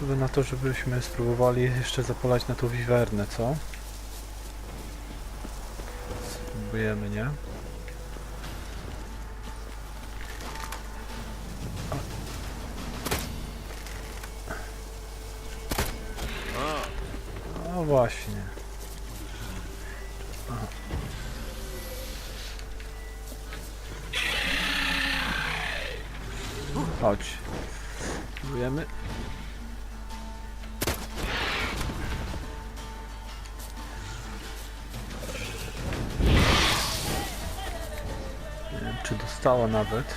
Co na to, żebyśmy spróbowali jeszcze zapolać na tą wiwernę, co? Spróbujemy, nie? No właśnie. Aha. Chodź. Spróbujemy. Czy dostała nawet.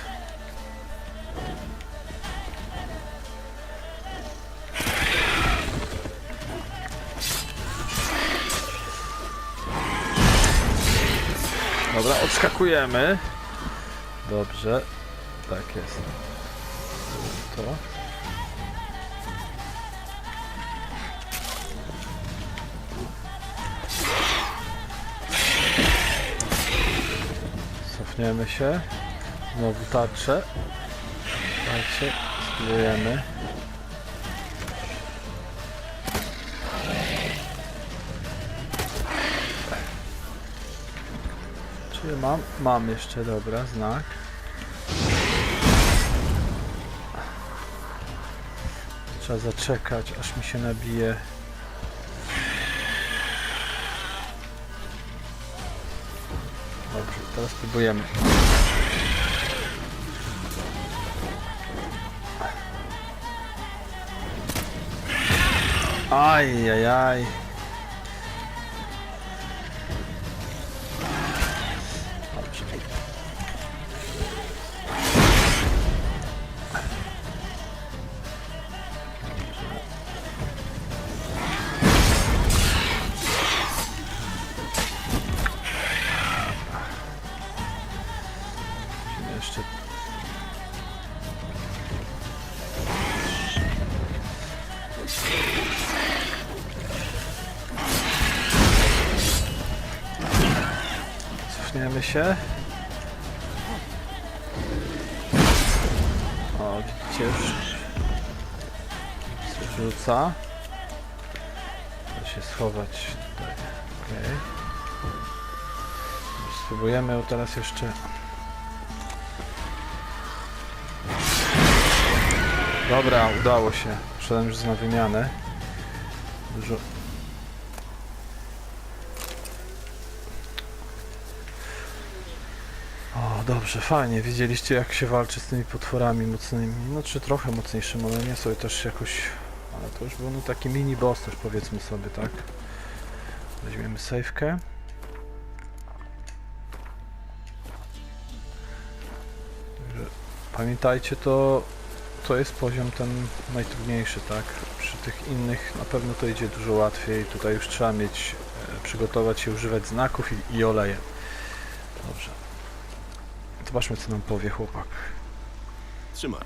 Dobra, odskakujemy. Dobrze. Tak jest. To. Cofniemy się. Znowu tarczę. Tarczę. Spróbujemy. Czy mam? Mam jeszcze, dobra, znak. Trzeba zaczekać, aż mi się nabije. Dobrze, teraz spróbujemy. Aj, aj, aj. Cofniemy się. O, widzicie już rzuca. Się schować tutaj. Okay. Spróbujemy teraz jeszcze. Dobra, udało się. Szedłem już na wymianę. Dużo dobrze, fajnie. Widzieliście jak się walczy z tymi potworami mocnymi. No czy trochę mocniejszymi, ale nie są też jakoś... Ale to już był no taki mini boss też powiedzmy sobie, tak? Weźmiemy. Także Pamiętajcie, to, to jest poziom ten najtrudniejszy, tak? Przy tych innych na pewno to idzie dużo łatwiej. Tutaj już trzeba mieć, e, przygotować się, używać znaków i, i oleje. Dobrze. Zobaczmy, co nam powie chłopak. Trzymaj.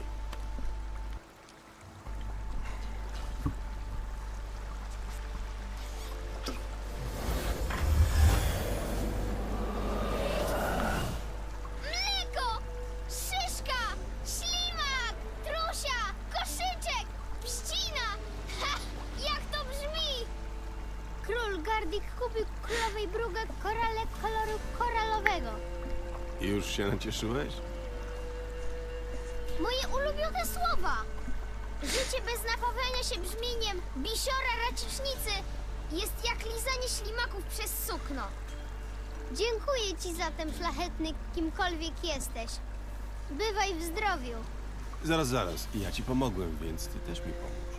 Mleko! Szyszka! Ślimak! Trusia! Koszyczek! Pścina! Ha! Jak to brzmi? Król Gardik kupił królowej brugę korale koloru koralowego. Już się nacieszyłeś? Moje ulubione słowa! Życie bez napawania się brzmieniem bisiora racicznicy jest jak lizanie ślimaków przez sukno. Dziękuję ci zatem, szlachetny, kimkolwiek jesteś. Bywaj w zdrowiu. Zaraz, zaraz. Ja ci pomogłem, więc ty też mi pomóż.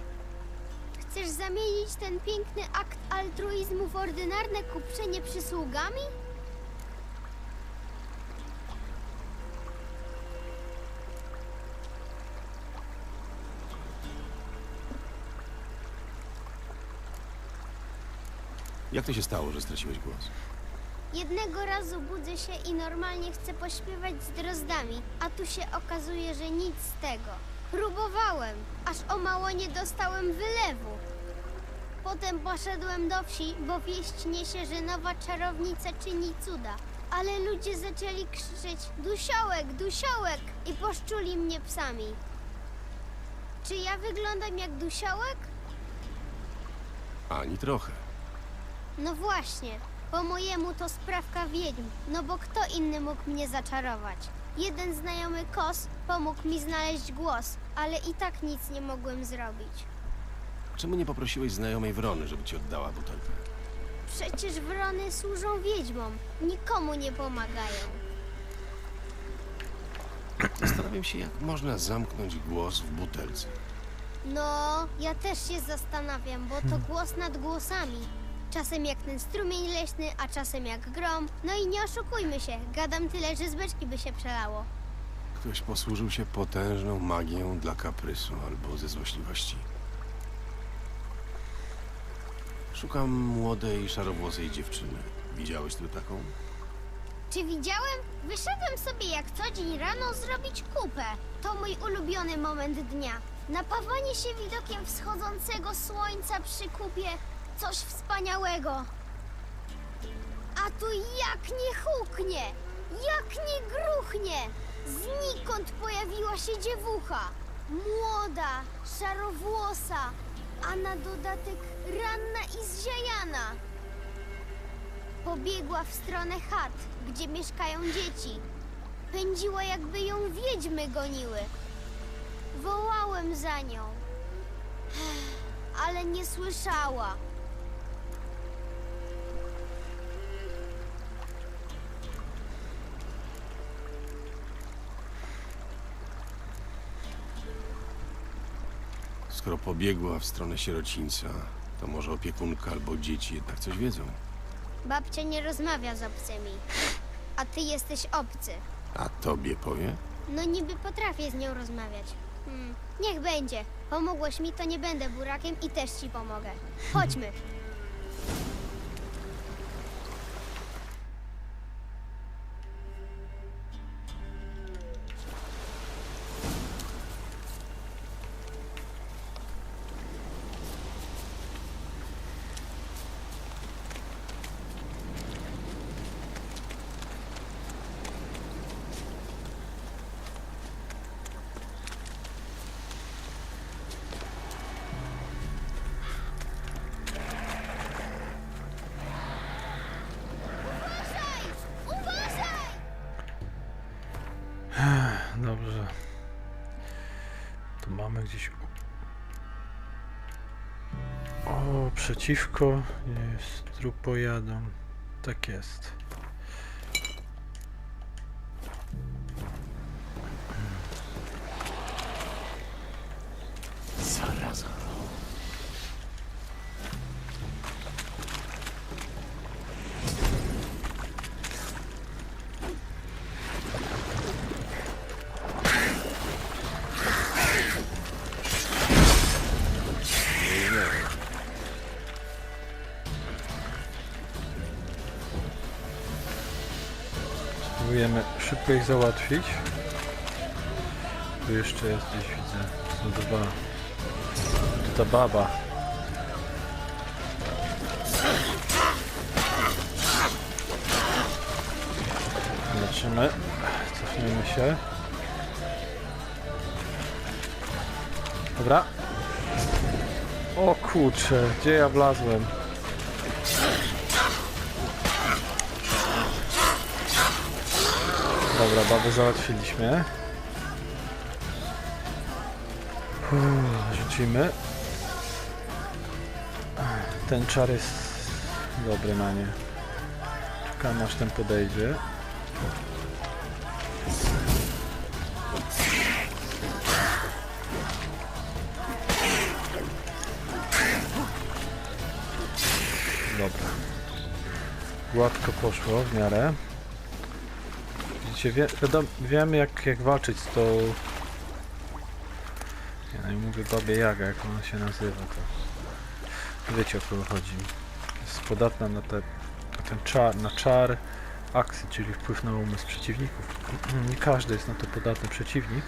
Chcesz zamienić ten piękny akt altruizmu w ordynarne kupczenie przysługami? Jak to się stało, że straciłeś głos? Jednego razu budzę się i normalnie chcę pośpiewać z drozdami, a tu się okazuje, że nic z tego. Próbowałem, aż o mało nie dostałem wylewu. Potem poszedłem do wsi, bo wieść niesie, że nowa czarownica czyni cuda. Ale ludzie zaczęli krzyczeć dusiołek, dusiołek i poszczuli mnie psami. Czy ja wyglądam jak dusiołek? Ani trochę. No właśnie, po mojemu to sprawka wiedźm, no bo kto inny mógł mnie zaczarować? Jeden znajomy kos pomógł mi znaleźć głos, ale i tak nic nie mogłem zrobić. Czemu nie poprosiłeś znajomej Wrony, żeby ci oddała butelkę? Przecież wrony służą wiedźmom, nikomu nie pomagają. Zastanawiam się, jak można zamknąć głos w butelce. No, ja też się zastanawiam, bo to głos nad głosami. Czasem jak ten strumień leśny, a czasem jak grom. No i nie oszukujmy się, gadam tyle, że z beczki by się przelało. Ktoś posłużył się potężną magią dla kaprysu albo ze złośliwości. Szukam młodej, szarowłosej dziewczyny. Widziałeś tu taką? Czy widziałem? Wyszedłem sobie jak co dzień rano zrobić kupę. To mój ulubiony moment dnia. Napawanie się widokiem wschodzącego słońca przy kupie. Coś wspaniałego. A tu jak nie huknie, jak nie gruchnie. Znikąd pojawiła się dziewucha. Młoda, szarowłosa, a na dodatek ranna i zziajana. Pobiegła w stronę chat, gdzie mieszkają dzieci. Pędziła, jakby ją wiedźmy goniły. Wołałem za nią, ale nie słyszała. Skoro pobiegła w stronę sierocińca, to może opiekunka albo dzieci jednak coś wiedzą. Babcia nie rozmawia z obcymi, a ty jesteś obcy. A tobie powie? No niby potrafię z nią rozmawiać. Hmm, niech będzie. Pomogłeś mi, to nie będę burakiem i też ci pomogę. Chodźmy. Dobrze. Tu mamy gdzieś... O, przeciwko jest trupojadą. Tak jest. Szybko ich załatwić. Tu jeszcze jest gdzieś widzę. Są dwa. Tu ta baba. Zobaczymy. Cofniemy się. Dobra. O kurczę, gdzie ja wlazłem? Dobra, babę załatwiliśmy. Uff, Rzucimy. Ten czar jest dobry na nie. Czekam aż ten podejdzie. Dobra. Gładko poszło w miarę. Widzicie, wie, wiadom, wiemy jak, jak walczyć z tą... Ja nie mówię babie Jaga, jak ona się nazywa, to... Wiecie o kogo chodzi. Jest podatna na, te, na ten czar, na czar akcji, czyli wpływ na umysł przeciwników. Nie każdy jest na to podatny przeciwnik.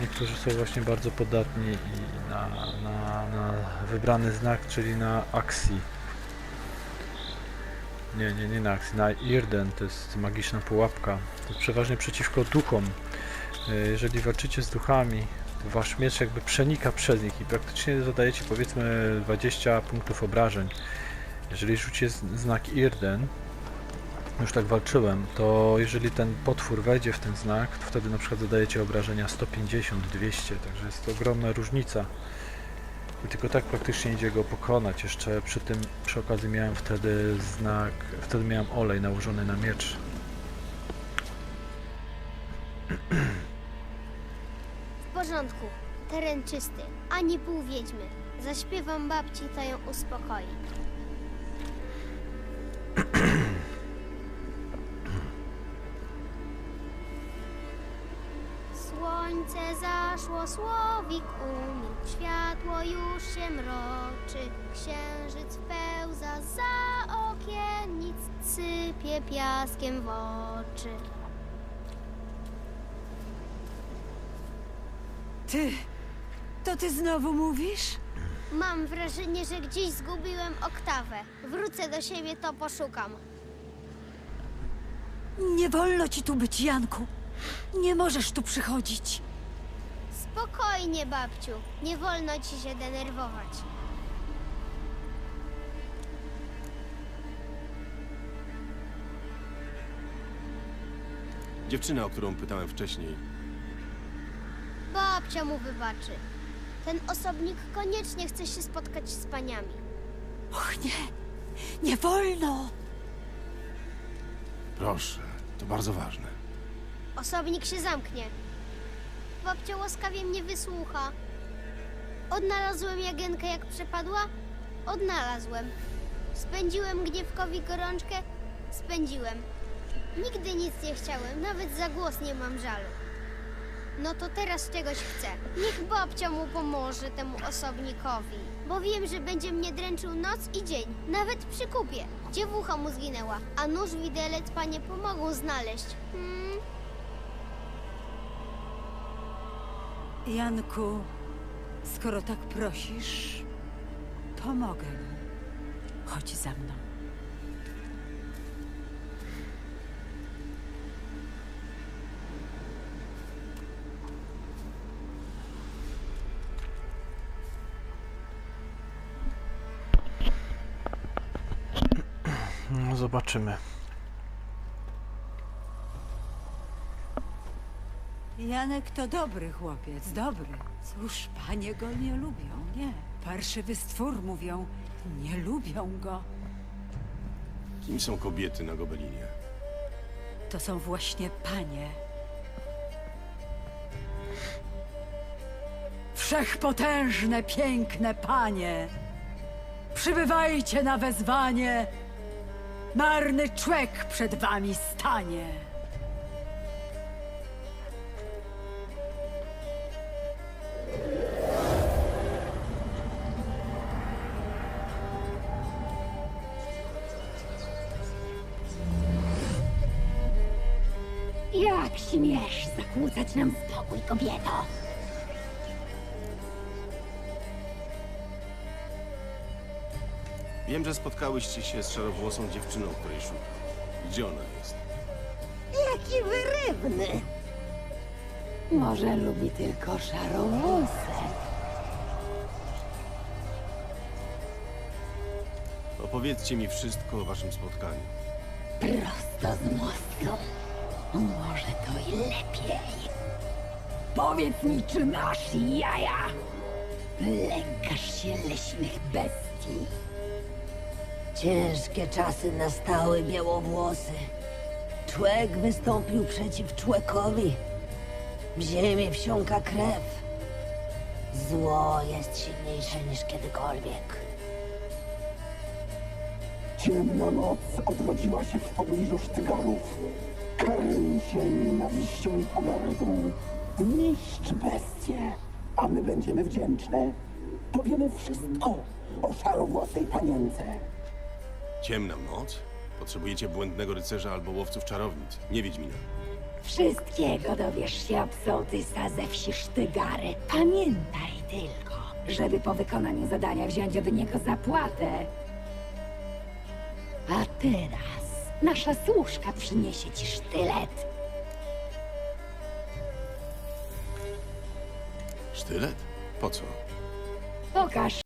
Niektórzy są właśnie bardzo podatni i na, na, na wybrany znak, czyli na akcji. Nie, nie, nie na akcji, na Irden, to jest magiczna pułapka. To jest przeważnie przeciwko duchom. E, Jeżeli walczycie z duchami, wasz miecz jakby przenika przez nich i praktycznie zadajecie powiedzmy 20 punktów obrażeń. Jeżeli rzucie z- znak Irden, już tak walczyłem, to jeżeli ten potwór wejdzie w ten znak, to wtedy na przykład zadajecie obrażenia 150, 200, także jest to ogromna różnica. I tylko tak praktycznie idzie go pokonać. Jeszcze przy tym, przy okazji miałem wtedy znak, wtedy miałem olej nałożony na miecz. W porządku, teren czysty, ani pół wiedźmy. Zaśpiewam babci, to ją uspokoi. Słońce zaszło, słowik umilkł, światło już się mroczy. Księżyc pełza za okiennic, sypie piaskiem w oczy. Ty, to ty znowu mówisz? Mam wrażenie, że gdzieś zgubiłem oktawę. Wrócę do siebie, to poszukam. Nie wolno ci tu być, Janku. Nie możesz tu przychodzić. Spokojnie, babciu. Nie wolno ci się denerwować. Dziewczyna, o którą pytałem wcześniej, Babcia mu wybaczy. Ten osobnik koniecznie chce się spotkać z paniami. Och nie, nie wolno. proszę, to bardzo ważne. Osobnik się zamknie. Babcia łaskawie mnie wysłucha. Odnalazłem Jagenkę jak przepadła? Odnalazłem. Spędziłem gniewkowi gorączkę? Spędziłem. Nigdy nic nie chciałem, nawet za głos nie mam żalu. No to teraz czegoś chcę. Niech babcia mu pomoże temu osobnikowi. Bo wiem, że będzie mnie dręczył noc i dzień, nawet przy kupie. Dziewucha mu zginęła, a nóż widelec panie pomogą znaleźć. Hmm? Janku, skoro tak prosisz, pomogę. Chodź za mną. No, zobaczymy. Janek to dobry chłopiec, dobry. Cóż, panie go nie lubią, nie. Parszywy stwór mówią, nie lubią go. Kim są kobiety na Gobelinie? To są właśnie panie. Wszechpotężne, piękne panie! Przybywajcie na wezwanie! Marny człek przed wami stanie! Śmiesz zakłócać nam spokój, kobieto? Wiem, że spotkałyście się z szarowłosą dziewczyną, której szukam. Gdzie ona jest? Jaki wyrywny! Może lubi tylko szarowłosę. Opowiedzcie mi wszystko o waszym spotkaniu. Prosto z mostu. Może to i lepiej. Powiedz mi, czy masz jaja? Lękasz się leśnych bestii. Ciężkie czasy nastały białowłosy. Człek wystąpił przeciw człekowi. W ziemię wsiąka krew. Zło jest silniejsze niż kiedykolwiek. Ciemna noc odrodziła się w pobliżu Sztygarów. Karmi się nienawiścią i pogardą. Niszcz bestie, a my będziemy wdzięczne. Powiemy wszystko o szarowłosej panience. Ciemna noc? Potrzebujecie błędnego rycerza albo łowców czarownic, nie Wiedźmina. Wszystkiego dowiesz się od sołtysa ze wsi Sztygary. Pamiętaj tylko, żeby po wykonaniu zadania wziąć od niego zapłatę. A teraz nasza służka przyniesie ci sztylet. Sztylet? Po co? Pokaż